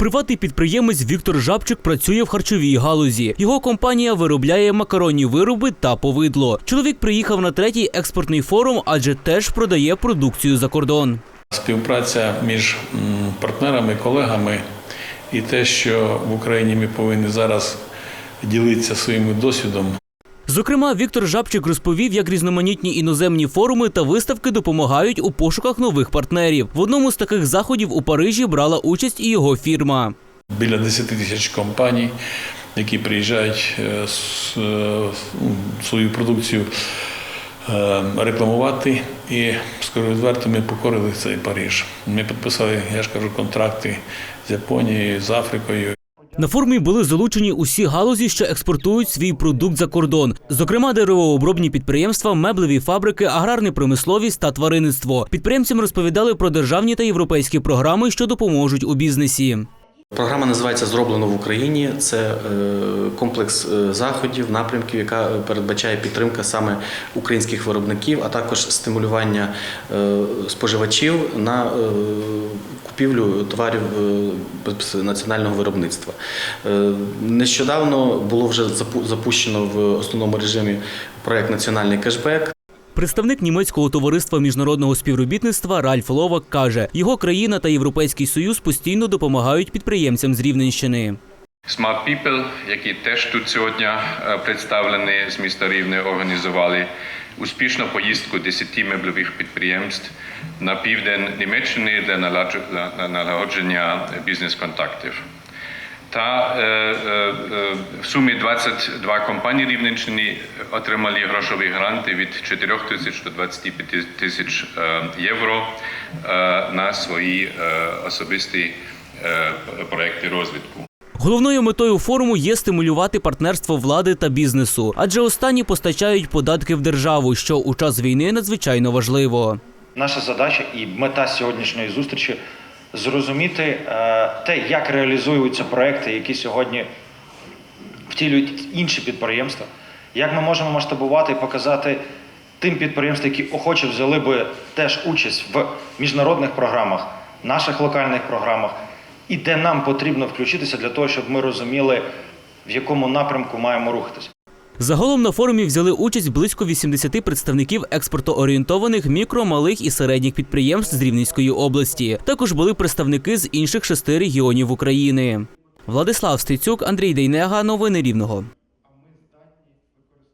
Приватний підприємець Віктор Жабчик працює в харчовій галузі. Його компанія виробляє макаронні вироби та повидло. Чоловік приїхав на третій експортний форум, адже теж продає продукцію за кордон. Співпраця між партнерами, колегами і те, що в Україні ми повинні зараз ділитися своїм досвідом, Зокрема, Віктор Жабчик розповів, як різноманітні іноземні форуми та виставки допомагають у пошуках нових партнерів. В одному з таких заходів у Парижі брала участь і його фірма. біля 10 тисяч компаній, які приїжджають е, е, свою продукцію е, рекламувати. І скажу відверто, ми покорили цей Париж. Ми підписали, я ж кажу, контракти з Японією, з Африкою. На форумі були залучені усі галузі, що експортують свій продукт за кордон, зокрема деревообробні підприємства, меблеві фабрики, аграрна промисловість та тваринництво. Підприємцям розповідали про державні та європейські програми, що допоможуть у бізнесі. Програма називається Зроблено в Україні. Це е, комплекс е, заходів, напрямків, яка передбачає підтримка саме українських виробників, а також стимулювання е, споживачів на купівлю товарів е, національного виробництва. Е, Нещодавно було вже запущено в основному режимі проект Національний кешбек. Представник німецького товариства міжнародного співробітництва Ральф Ловак каже, його країна та Європейський Союз постійно допомагають підприємцям з Рівненщини. Smart People, які теж тут сьогодні е, представлені з міста Рівне, організували успішну поїздку 10 меблевих підприємств на південь Німеччини для налагодження бізнес-контактів. Та е, е, е, в сумі 22 компанії Рівненщини отримали грошові гранти від 4 тисяч до 25 тисяч е, євро на свої особисті проекти розвитку. Головною метою форуму є стимулювати партнерство влади та бізнесу, адже останні постачають податки в державу, що у час війни надзвичайно важливо. Наша задача і мета сьогоднішньої зустрічі зрозуміти е, те, як реалізуються проекти, які сьогодні втілюють інші підприємства, як ми можемо масштабувати і показати тим підприємствам, які охоче взяли би теж участь в міжнародних програмах, наших локальних програмах, і де нам потрібно включитися для того, щоб ми розуміли, в якому напрямку маємо рухатися. Загалом на форумі взяли участь близько 80 представників експортоорієнтованих мікро, малих і середніх підприємств з Рівненської області. Також були представники з інших шести регіонів України. Владислав Стецюк, Андрій Дейнега. Новини Рівного.